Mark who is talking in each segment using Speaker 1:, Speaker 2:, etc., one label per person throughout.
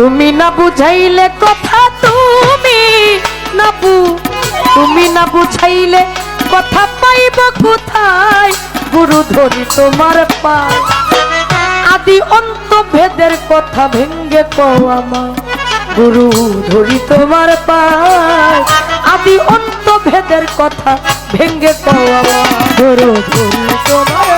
Speaker 1: তুমি না বুঝাইলে কথা তুমি না বু তুমি না বুঝাইলে কথা পাইব কোথায়? গুরু ধরি তোমার পা আদি অন্ত ভেদের কথা ভেঙ্গে কও আমার গুরু ধরি তোমার পায় আদি অন্ত ভেদের কথা ভেঙ্গে কও আমার গুরু ধরি তোমার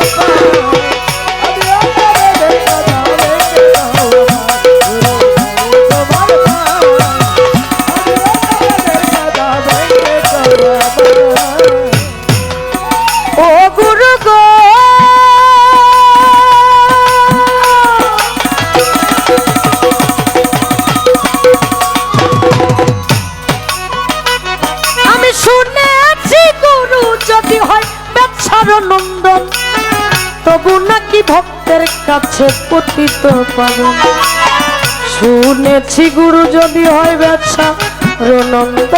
Speaker 1: নন্দন তবু নাকি ভক্তের কাছে পতিত পাবন শুনেছি গুরু যদি হয় ব্যবসা নন্দন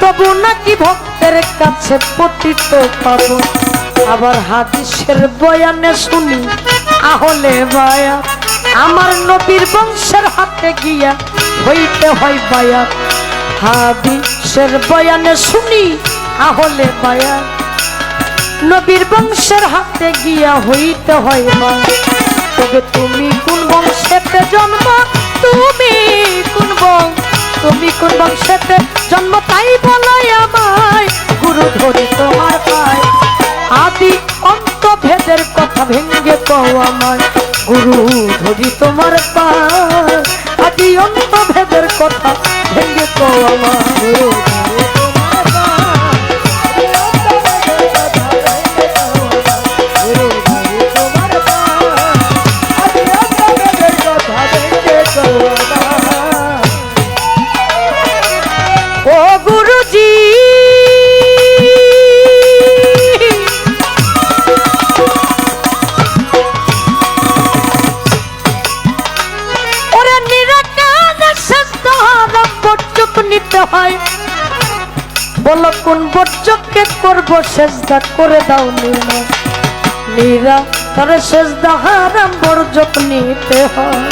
Speaker 1: তবু নাকি ভক্তের কাছে পতিত পাব আবার হাদিসের বয়ানে শুনি, আহলে বায়া আমার নবীর বংশের হাতে গিয়া হইতে হয় বায়া হাদিসের বয়ানে শুনি, আহলে বায়া নবীর বংশের হাতে গিয়া হইতে হয় মা। তবে তুমি কোন বংশেতে জন্ম? তুমি কোন বংশ তুমি কোন বংশেতে জন্ম? তাই বলাই আমায়, গুরু ধরি তোমার পায়। আদি অন্ত ভেদের কথা ভেঙ্গে কও আমায়, গুরু ধরি তোমার পায়। আদি অন্ত ভেদের কথা ভেঙ্গে বলো কোন বর্জককে করব সেজদা করে দাও নির্ণয় নিরা তারে সেজদা হারাম বর্জক নিতে হয়।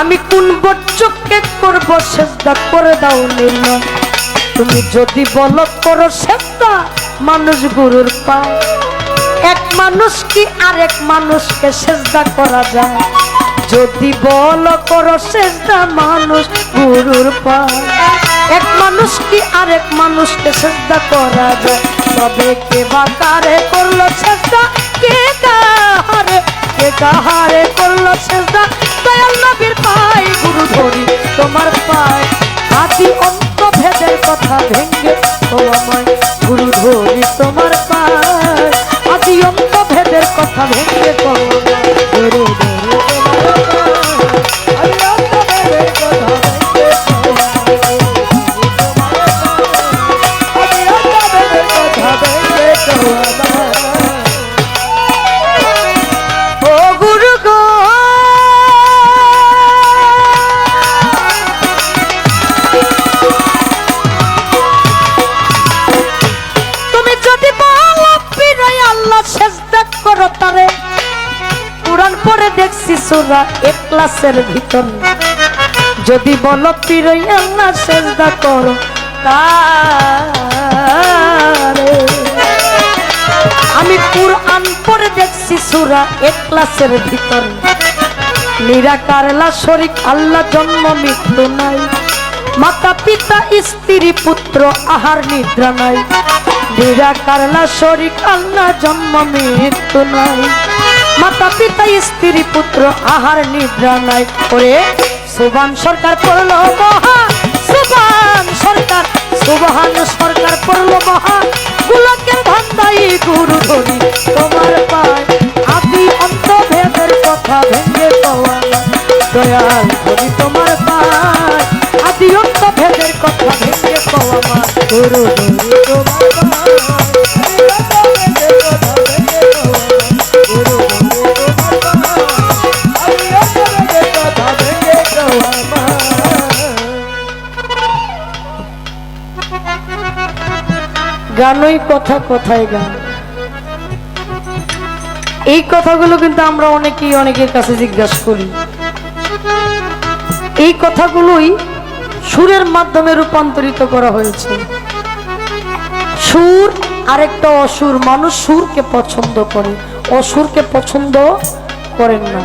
Speaker 1: আমি কোন বর্জককে করব সেজদা করে দাও নির্ণয় তুমি যদি বল করো সেজদা মানুষ গুরুর পায়। এক মানুষ কি আরেক মানুষকে সেজদা করা যায়? যদি বল করো সেজদা মানুষ গুরুর পায়। এক মানুষ কি আরেক মানুষকে শ্রদ্ধা করা যায়? তবে কে বা কারে করল শ্রদ্ধা? কে কাহারে? কে কাহারে করল শ্রদ্ধা? দয়াল নবীর পাই গুরু ধরি, তোমার পায় আদি অন্ত ভেদের কথা ভেঙ্গে, ও আমায় দেখছি সুরা এক ক্লাসের ভিতর। যদি বল পিরাই আল্লাহ সেজদা করো আমি কোরআন পড়ে দেখছি সুরা এক ক্লাসের ভিতর। নিরাকারলা শরিক, আল্লাহ জন্ম মৃত্যু নাই। মাতা পিতা, স্ত্রী, পুত্র, আহার নিদ্রা নাই। নিরাকারলা শরিক, আল্লাহ জন্ম মৃত্যু নাই। মাতা পিতা, স্ত্রী, পুত্র, আহার নিদ্রা নাই। ওরে সুবান সরকার পড়ল মহা সুবান সরকার, সুবহান সরকার পড়ল মহা। গুলাকের ভান্ডাই গুরু ধরি তোমার পায়। আদি অন্ত ভেদের কথা ভেঙ্গে পাওয়া দয়াল ধরি তোমার পায়। আদি অন্ত ভেদের কথা ভেঙ্গে পাওয়া মা গুরু ধরি তোমার পায়। গানই কথা কথায় গান। এই কথাগুলো কিন্তু আমরা অনেকেই অনেকের কাছে জিজ্ঞাসা করি। এই কথাগুলোই সুরের মাধ্যমে রূপান্তরিত করা হয়েছে। সুর আরেকটা অসুর, মানুষ সুরকে পছন্দ করে। অসুরকে পছন্দ করেন না।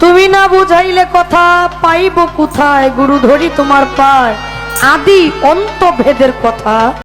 Speaker 1: তুমি না বুঝাইলে কথা পাইব কোথায়? গুরু ধরি তোমার পায়। আদি অন্ত ভেদের কথা।